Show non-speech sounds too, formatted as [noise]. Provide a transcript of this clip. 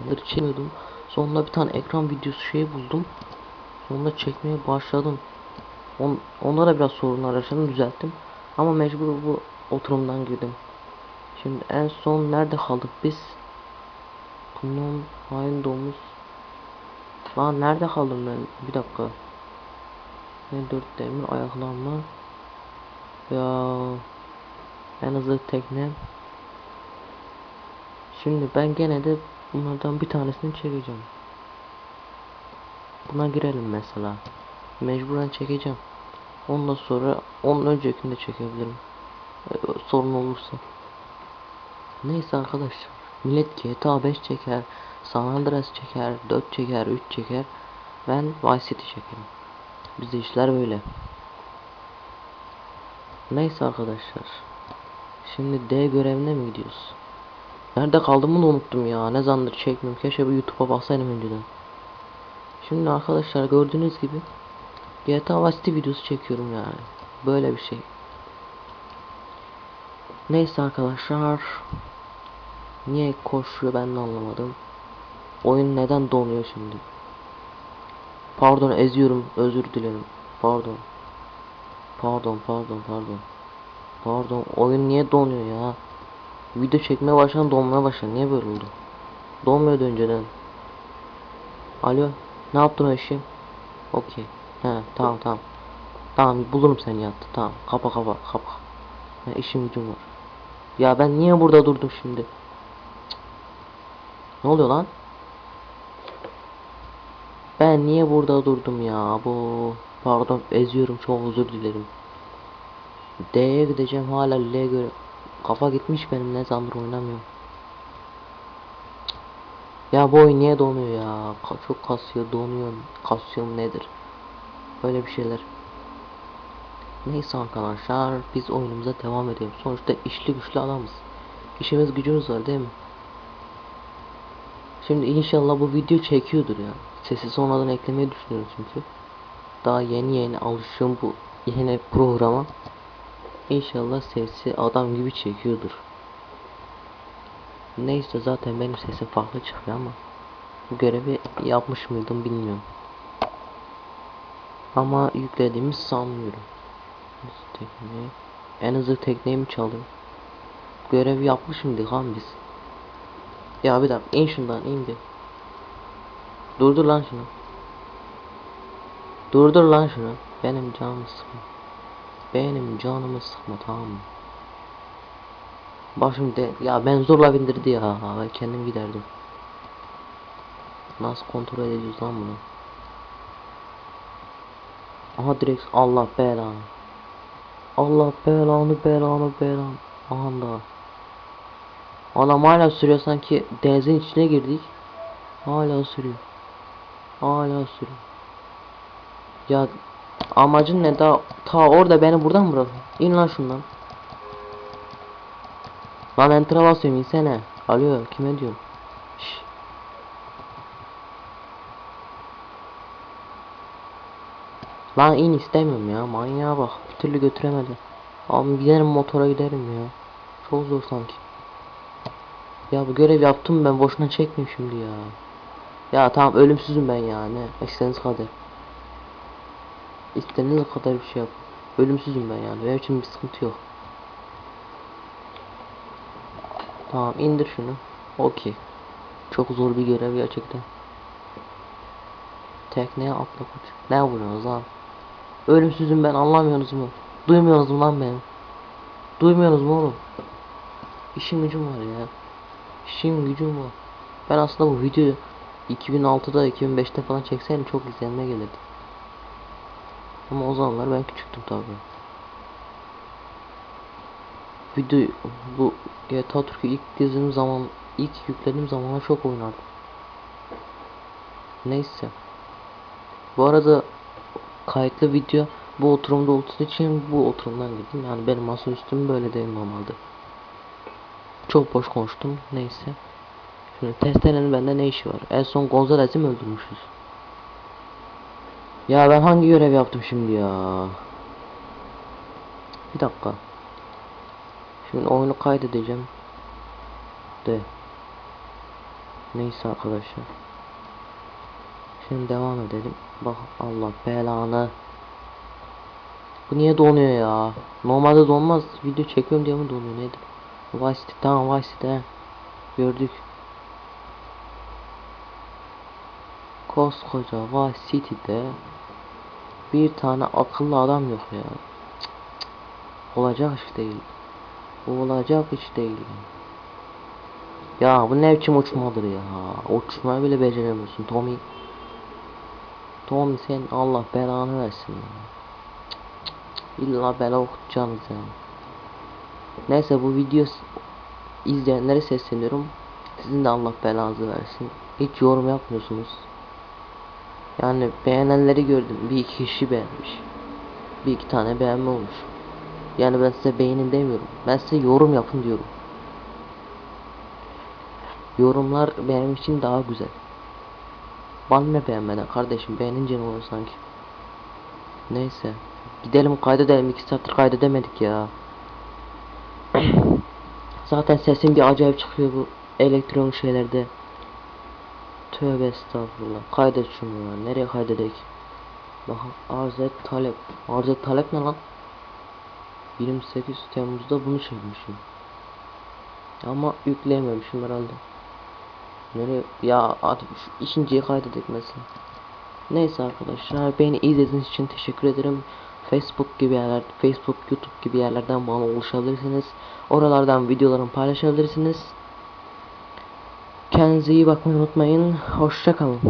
Yıldır çekmiyordum. Sonunda bir tane ekran videosu şey buldum. Sonunda çekmeye başladım. On, onda da biraz sorunlar yaşadım düzelttim. Ama mecbur bu oturumdan girdim. Şimdi en son nerede kaldık biz? Bunun hain domuz. Lan nerede kaldım ben? Bir dakika. Ne dört demir ayaklanma. Ya en hızlı tekne. Şimdi ben gene de bunlardan bir tanesini çekeceğim. Buna girelim mesela. Mecburen çekeceğim. Ondan sonra onun öncekini de çekebilirim. Ee, sorun olursa. Neyse arkadaşlar. Millet GTA 5 çeker, San Andreas çeker, 4 çeker, 3 çeker. Ben Vice City çekerim. Bizde işler böyle. Neyse arkadaşlar. Şimdi D görevine mi gidiyoruz? Nerede kaldığımı da unuttum ya. Ne zamandır çekmiyorum. Keşke bir YouTube'a baksaydım önceden. Şimdi arkadaşlar gördüğünüz gibi GTA Vice videosu çekiyorum yani. Böyle bir şey. Neyse arkadaşlar. Niye koşuyor ben de anlamadım. Oyun neden donuyor şimdi? Pardon eziyorum. Özür dilerim. Pardon. Pardon pardon pardon. Pardon oyun niye donuyor ya? Video çekmeye başladan donmaya başladı. Niye böyle oldu? Donmuyordu önceden. Alo. Ne yaptın o? Okey. He tamam tamam. Tamam bulurum seni yattı. Tamam. Kapa kapa kapa. Ha, işim gücüm var. Ya ben niye burada durdum şimdi? Cık. Ne oluyor lan? Ben niye burada durdum ya? Bu pardon eziyorum çok özür dilerim. D'ye gideceğim hala L'ye göre kafa gitmiş benim ne zamandır oynamıyorum. Ya bu oyun niye donuyor ya? Çok kasıyor, donuyor. Kasıyor nedir? Böyle bir şeyler. Neyse arkadaşlar biz oyunumuza devam ediyoruz. Sonuçta işli güçlü adamız. İşimiz gücümüz var değil mi? Şimdi inşallah bu video çekiyordur ya. Sesi sonradan eklemeyi düşünüyorum çünkü. Daha yeni yeni alışıyorum bu yeni programa. İnşallah sesi adam gibi çekiyordur. Neyse zaten benim sesim farklı çıkıyor ama bu görevi yapmış mıydım bilmiyorum. Ama yüklediğimi sanmıyorum. Hızlı Tekne. En hızlı tekneyi mi çaldım? Görevi yapmış mıydık lan biz? Ya bir dakika in şundan in bir. Durdur lan şunu. Durdur lan şunu. Benim canımı sıkma. Benim canımı sıkma tamam mı? Başım de ya ben zorla bindirdi ya. Ben kendim giderdim. Nasıl kontrol ediyoruz lan bunu? Aha direkt Allah belanı. Allah belanı belanı belanı. Aha da. Adam hala sürüyor sanki denizin içine girdik. Hala sürüyor. Hala sürüyor. Ya amacın ne daha ta orada beni buradan mı bırakın? İn lan şundan. Lan enter'a basıyorum insene. Alo kime diyorum? Şş. Lan in istemiyorum ya manyağa bak bir türlü götüremedi. Abi giderim motora giderim ya. Çok zor sanki. Ya bu görev yaptım ben boşuna çekmeyeyim şimdi ya. Ya tamam ölümsüzüm ben ya ne istediğiniz kadar. İstediğiniz kadar bir şey yap. Ölümsüzüm ben yani benim için bir sıkıntı yok. Tamam indir şunu. Okey. Çok zor bir görev gerçekten. Tekneye atla koç. Ne vuruyorsunuz lan? Ölümsüzüm ben anlamıyorsunuz mu? Duymuyorsunuz mu lan beni? Duymuyorsunuz mu oğlum? İşim gücüm var ya. İşim gücüm var. Ben aslında bu videoyu 2006'da 2005'te falan çekseydim çok izlenme gelirdi. Ama o zamanlar ben küçüktüm tabi. Video bu GTA Türk'ü ilk izlediğim zaman ilk yüklediğim zamanlar çok oynardım. Neyse. Bu arada kayıtlı video bu oturumda olduğu için bu oturumdan girdim. Yani benim masaüstüm böyle değil normalde. Çok boş konuştum. Neyse. Şimdi testerenin bende ne işi var? En son Gonzalez'i mi öldürmüşüz? Ya ben hangi görev yaptım şimdi ya? Bir dakika. Şimdi oyunu kaydedeceğim. De. Neyse arkadaşlar. Şimdi devam edelim. Bak Allah belanı. Bu niye donuyor ya? Normalde donmaz. Video çekiyorum diye mi donuyor nedir? Vice tamam Vice. Gördük. Koskoca Vice City'de bir tane akıllı adam yok ya. Cık cık. Olacak iş değil. Olacak iş değil. Ya bu ne biçim uçmadır ya. Uçmayı bile beceremiyorsun Tommy. Tommy sen Allah belanı versin ya. Cık cık. İlla bela okutacaksınız ya. Neyse bu video izleyenlere sesleniyorum. Sizin de Allah belanızı versin. Hiç yorum yapmıyorsunuz. Yani beğenenleri gördüm. Bir iki kişi beğenmiş. Bir iki tane beğenme olmuş. Yani ben size beğenin demiyorum. Ben size yorum yapın diyorum. Yorumlar benim için daha güzel. Bana ne beğenmeden kardeşim beğenince ne olur sanki. Neyse. Gidelim kaydedelim. iki saattir kaydedemedik ya. [clears throat] Zaten sesim bir acayip çıkıyor bu elektronik şeylerde. Tövbe estağfurullah. Kaydet şunu ya. Nereye kaydedek? Bak arz et talep. Arz et talep ne lan? 28 Temmuz'da bunu çekmişim. Ama yükleyememişim herhalde. Nereye? Ya artık şu ikinciyi kaydedek mesela. Neyse arkadaşlar beni izlediğiniz için teşekkür ederim. Facebook gibi yerler, Facebook, YouTube gibi yerlerden bana ulaşabilirsiniz. Oralardan videolarımı paylaşabilirsiniz. Kendinize iyi bakmayı unutmayın. Hoşça kalın.